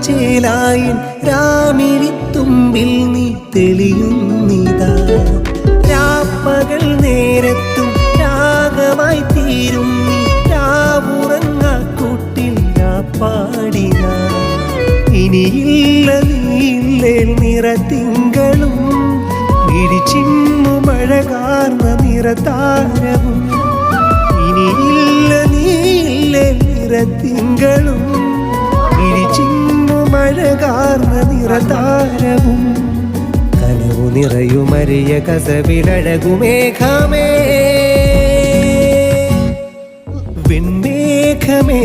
ചേലായിൻ തുമ്പിൽ നീ തെളിയുന്നിതാ രാപ്പകൽ നേരത്തും രാഗമായി തീരും നീ. രാവുറങ്ങാക്കൂട്ടിൽ രാപ്പാടിന ഇനിയില്ല നീല്ലേ നിറത്തിങ്കളും കാർന്ന നിറ നിറതാരവും ഇനിയില്ല നീല്ലേ നിറത്തിങ്കളും ഇടിച്ചിമ്മു മഴകാർന്ന നിറതാരവും. കനവു നിറയുമറിയ കസവിലഴകുമേഘമേ വെൺമേഘമേ